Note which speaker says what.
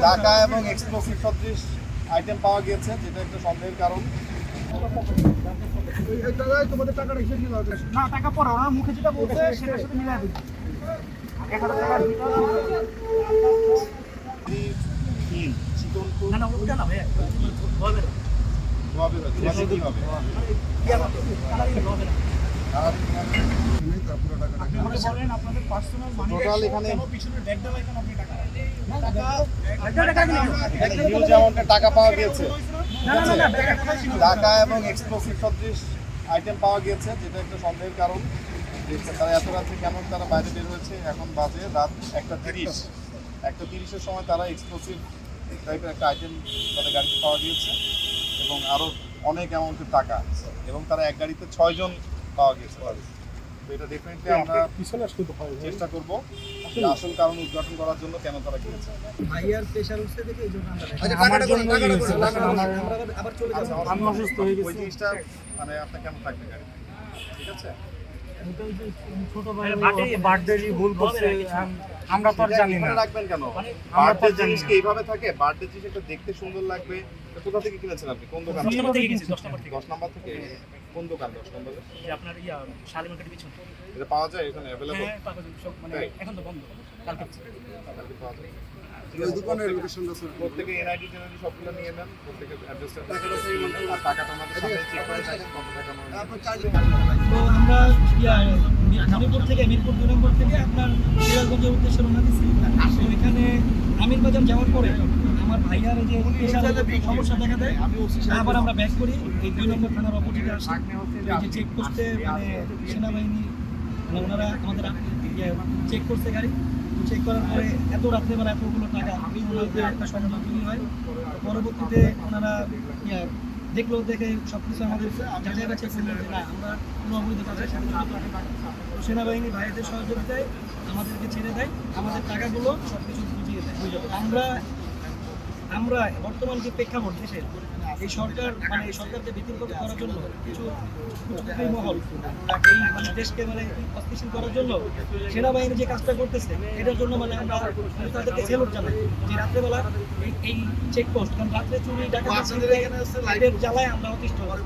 Speaker 1: টাকা এবং এক্সপ্লোসিভ সদৃশ আইটেম পাওয়া গিয়েছে যেটা একটা সন্দেহের কারণ।
Speaker 2: না টাকা পরে ওনার মুখে যেটা বলছে সেটার সাথে মিলাই দিচ্ছি এক হাজার টাকার ভিতরে
Speaker 1: তিন চিকনপুর
Speaker 2: না ওটা ভাইয়া
Speaker 1: টাকা
Speaker 2: পার্সোনাল মানি
Speaker 1: Total এখানে-
Speaker 2: পিছনে ব্যাগ আপনি টাকা
Speaker 1: হিউজ অ্যামাউন্টের টাকা পাওয়া গিয়েছে।
Speaker 2: টাকা
Speaker 1: এবং এক্সপ্লোসিভ সদৃশ আইটেম পাওয়া গিয়েছে যেটা একটা সন্দেহের কারণ। তারা এত রাত্রে কেন তারা বাইরে বের হয়েছে এখন বাজে রাত একটা তিরিশ। একটা তিরিশের সময় তারা এক্সপ্লোসিভ টাইপের একটা আইটেম তাদের গাড়িতে পাওয়া গিয়েছে এবং আরও অনেক অ্যামাউন্টের টাকা। এবং তারা এক গাড়িতে ছয়জন পাওয়া গিয়েছে। তো এটা ডেফিনেটলি আমরা চেষ্টা করব। আসল কারণ উদ্ঘাটন করার জন্য কেন তারা গিয়েছে?
Speaker 2: ভাইয়ার প্রেশার উঠছে দেখে এই জন্য আমরা
Speaker 3: আমার জন্য
Speaker 2: আবার- আবার চলে যাব।
Speaker 3: আমি অসুস্থ হয়ে
Speaker 1: ওই জিনিসটা মানে আপনার কেমন থাকবে গাড়ি? ঠিক আছে?
Speaker 3: ছোট ভাই বার্থডে ভুল করছে আমরা তো জানি না।
Speaker 1: রাখবেন কেন?
Speaker 3: আমরা
Speaker 1: বার্থডে জিনিস কি এইভাবে থাকে? বার্থডে জিনিস একটা দেখতে সুন্দর লাগবে কোথা থেকে কিনেছেন আপনি? কোন দোকান?
Speaker 3: দশ নম্বর থেকে কিনেছি,
Speaker 2: দশ নম্বর থেকে।
Speaker 1: দশ নাম্বার থেকে কোন দোকান দশ নম্বরে?
Speaker 2: যে আপনার ইয়া শালিমার কাটি পিছন।
Speaker 1: এটা পাওয়া যায় এখানে অ্যাভেলেবল
Speaker 2: হ্যাঁ পাকা যাবে সব মানে এখন তো বন্ধ। কালকে
Speaker 1: পাওয়া যায়। প্রত্যেকে এনআইডি টেনআইডি সবগুলো নিয়ে নেন প্রত্যেকে অ্যাড্রেসটা আর টাকাটা আমাদের সামনে চেক করে দেখেন কত টাকা
Speaker 2: তো আমরা ইয়া থেকে মিরপুর দুই নম্বর থেকে আপনার সিরাজগঞ্জের উদ্দেশ্যে রওনা দিচ্ছি। তো এখানে আমির বাজার যাওয়ার পরে আমার ভাইয়ার যে সমস্যা দেখা দেয় আবার আমরা ব্যাক করি। এই দুই নম্বর থানার অপোজিটে আসি যে চেক পোস্টে মানে সেনাবাহিনী মানে ওনারা আমাদের চেক করছে গাড়ি। চেক করার পরে এত রাত্রেবেলা এতগুলো টাকা ওনাদের একটা সন্দেহ তৈরি হয়। পরবর্তীতে ওনারা ইয়া, দেখল, দেখে সব কিছু আমাদের যাচাই বাছাই করল যে না, আমরা কোনো অবৈধ। তো সেনাবাহিনী ভাইদের সহযোগিতায় আমাদেরকে ছেড়ে দেয়, আমাদের টাকাগুলো সব কিছু বুঝিয়ে দেয় আমরা আমরা বর্তমান যে প্রেক্ষাপট দেশের এই সরকার মানে এই সরকারকে বিতর্ক করার জন্য কিছু মহল এই মানে দেশকে মানে অস্থিতিশীল করার জন্য সেনাবাহিনী যে কাজটা করতেছে এটার জন্য মানে আমরা তাদেরকে সেলুট জানাই যে রাত্রেবেলা এই চেকপোস্ট কারণ রাত্রে চুরি ডাকাতি জ্বালায় আমরা অতিষ্ঠ। নগর